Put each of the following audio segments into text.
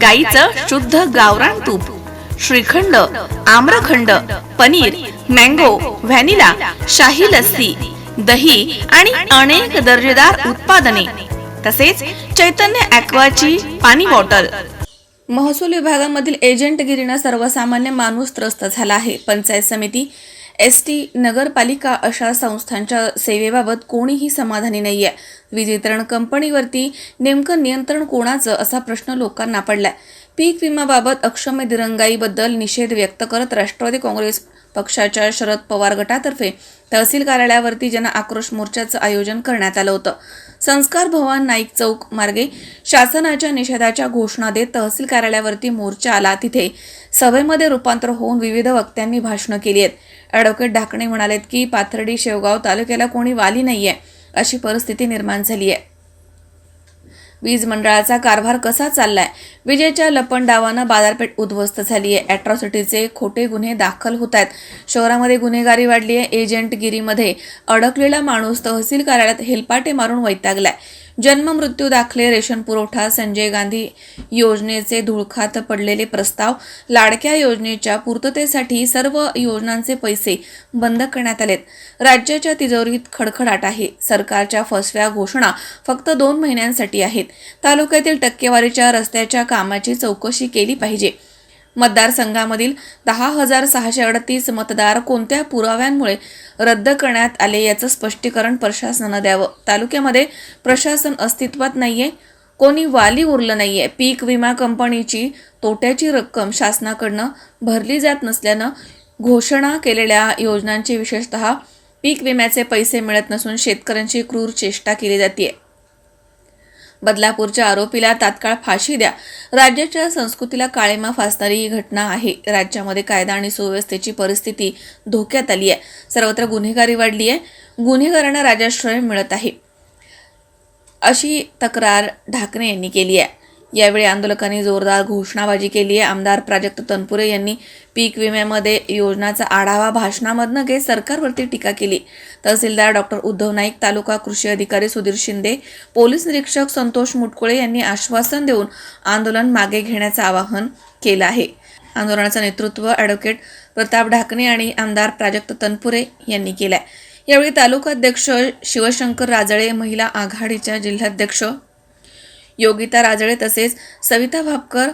गाईचं शुद्ध गावरान तूप श्रीखंड आम्रखंड पनीर मँगो व्हॅनिला शाही लस्सी दही आणि अनेक दर्जेदार उत्पादने तसेच चैतन्य ॲक्वाची पाणी बॉटल. महसूल विभागामधील एजंटगिरीनं सर्वसामान्य माणूस त्रस्त झाला आहे. पंचायत समिती एस टी नगरपालिका अशा संस्थांच्या सेवेबाबत कोणीही समाधानी नाहीये. वीज वितरण कंपनीवरती नेमकं नियंत्रण कोणाचं असा प्रश्न लोकांना पडलाय. पीक विम्याबाबत अक्षम्य दिरंगाईबद्दल निषेध व्यक्त करत राष्ट्रवादी काँग्रेस पक्षाच्या शरद पवार गटातर्फे तहसील कार्यालयावरती जन आक्रोश मोर्चाचं आयोजन करण्यात आलं होतं. संस्कार भवन नाईक चौक मार्गे शासनाच्या निषेधाच्या घोषणा देत तहसील कार्यालयावरती मोर्चा आला. तिथे सभेमध्ये रूपांतर होऊन विविध वक्त्यांनी भाषणं केली आहेत. ॲडव्होकेट ढाकणे म्हणालेत की पाथर्डी शेवगाव तालुक्याला कोणी वाली नाहीये अशी परिस्थिती निर्माण झाली आहे वीज मंडळाचा कारभार कसा चाललाय? विजेच्या लपंडावानं बाजारपेठ उद्ध्वस्त झाली आहे अॅट्रॉसिटीचे खोटे गुन्हे दाखल होत आहेत शहरामध्ये गुन्हेगारी वाढली आहे एजंटगिरीमध्ये अडकलेला माणूस तहसील कार्यालयात हेलपाटे मारून वैतागलाय. जन्म मृत्यू दाखले रेशन पुरवठा संजय गांधी योजनेचे धुळखात पडलेले प्रस्ताव लाडक्या योजनेच्या पूर्ततेसाठी सर्व योजनांचे पैसे बंद करण्यात आलेत. राज्याच्या तिजोरीत खडखडाट आहे. सरकारच्या फसव्या घोषणा फक्त दोन महिन्यांसाठी आहेत. तालुक्यातील टक्केवारीच्या रस्त्याच्या कामाची चौकशी केली पाहिजे. मतदारसंघामधील दहा हजार सहाशे अडतीस मतदार कोणत्या पुराव्यांमुळे रद्द करण्यात आले याचं स्पष्टीकरण प्रशासनानं द्यावं. तालुक्यामध्ये प्रशासन अस्तित्वात नाहीये कोणी वाली उरलं नाहीये. पीक विमा कंपनीची तोट्याची रक्कम शासनाकडनं भरली जात नसल्यानं घोषणा केलेल्या योजनांची विशेषतः पीक विम्याचे पैसे मिळत नसून शेतकऱ्यांची क्रूर चेष्टा केली जाते बदलापूरच्या आरोपीला तात्काळ फाशी द्या. राज्याच्या संस्कृतीला काळेमा फासणारी ही घटना आहे. राज्यामध्ये कायदा आणि सुव्यवस्थेची परिस्थिती धोक्यात आली आहे. सर्वत्र गुन्हेगारी वाढली आहे. गुन्हेगारांना राजाश्रय मिळत आहे. अशी तक्रार ढाकणे यांनी केली आहे. यावेळी आंदोलकांनी जोरदार घोषणाबाजी केली आहे. आमदार प्राजक्त तनपुरे यांनी पीक विम्यामध्ये योजनाचा आढावा भाषणामधनं घेत सरकारवरती टीका केली. तहसीलदार डॉक्टर उद्धव नाईक तालुका कृषी अधिकारी सुधीर शिंदे पोलीस निरीक्षक संतोष मुटकुळे यांनी आश्वासन देऊन आंदोलन मागे घेण्याचं आवाहन केलं आहे. आंदोलनाचं नेतृत्व ॲडव्होकेट प्रताप ढाकणे आणि आमदार प्राजक्त तनपुरे यांनी केलं आहे यावेळी तालुकाध्यक्ष शिवशंकर राजळे महिला आघाडीच्या जिल्हाध्यक्ष योगिता राजळे तसेच सविता भापकर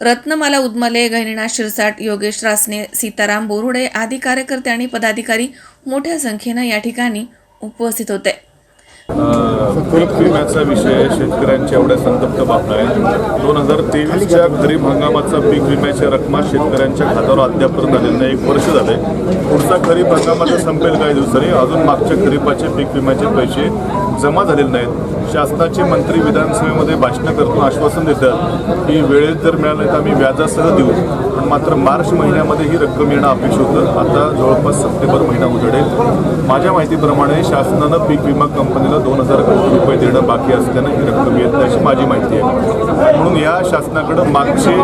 रत्नमाला उदमले गहिनीनाथ शिरसाट योगेश रासने सीताराम बोरुडे आदी कार्यकर्ते आणि पदाधिकारी मोठ्या संख्येनं या ठिकाणी उपस्थित होते. पीक विम्याचा विषय शेतकऱ्यांच्या एवढ्या संतप्त बातम्या आहे दोन हजार तेवीसच्या खरीप हंगामाचा पीक विम्याच्या रकमा शेतकऱ्यांच्या खात्यावर अद्यापर्यंत आलेल्या नाही. एक वर्ष झाले. पुढचा खरीप हंगामाचा संपेल काही दिवसांनी. अजून मागच्या खरीपाचे पीक विम्याचे पैसे जमा झालेले नाहीत. शासनाचे मंत्री विधानसभेमध्ये भाषणं करतो आश्वासन देतात की वेळेत जर मिळालं तर आम्ही व्याजासह देऊ. पण मात्र मार्च महिन्यामध्ये ही रक्कम येणं अपेक्षित होतं. आता जवळपास सप्टेंबर महिना उजडेल. माझ्या माहितीप्रमाणे शासनानं पीक विमा कंपनीला दोन हजार कोटी रुपये देणं बाकी असल्यानं ही रक्कम येत नाही अशी माझी माहिती आहे. म्हणून या शासनाकडं मागचे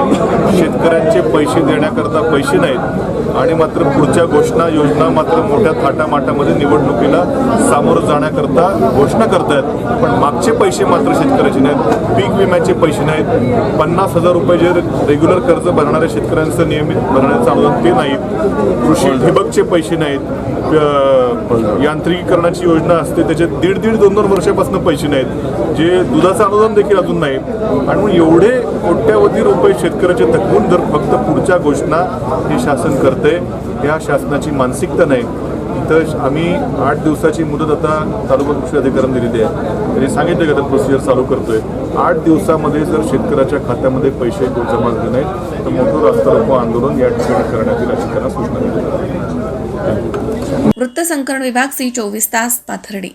शेतकऱ्यांचे पैसे देण्याकरता पैसे नाहीत आणि मात्र पुढच्या घोषणा योजना मात्र मोठ्या थाटामाटामध्ये निवडणुकीला सामोरं जाण्याकरता घोषणा करतायत. पण मागचे पैसे मात्र शेतकऱ्याचे नाहीत. पीक विम्याचे पैसे नाहीत. पन्नास हजार रुपये जे रेग्युलर कर्ज भरणाऱ्या शेतकऱ्यांचं नियमित भरण्याचं अनुदान ते नाहीत. कृषी ठिबकचे पैसे नाहीत. यांत्रिकीकरणाची योजना असते त्याचे दीड दीड दोन दोन वर्षापासून पैसे नाहीत. जे दुधाचं अनुदान देखील अजून नाही आणि मग एवढे कोट्यावधी रुपये शेतकऱ्याचे थकवून जर फक्त पुढच्या घोषणा हे शासन करते या शासनाची मानसिकता नाही. तर आम्ही आठ दिवसाची मुदत आता तालुका कृषी अधिकाऱ्यांनी दिलेली आहे. त्यांनी सांगितलं का प्रोसिजर चालू करतोय. आठ दिवसामध्ये जर शेतकऱ्याच्या खात्यामध्ये पैसे जमा झाले नाहीत तर मोठं रास्ता रोको आंदोलन या ठिकाणी करण्यात येईल अशी त्यांना सूचना दिली. वृत्तसंकलन विभाग सी चोवीस तास पाथर्डी.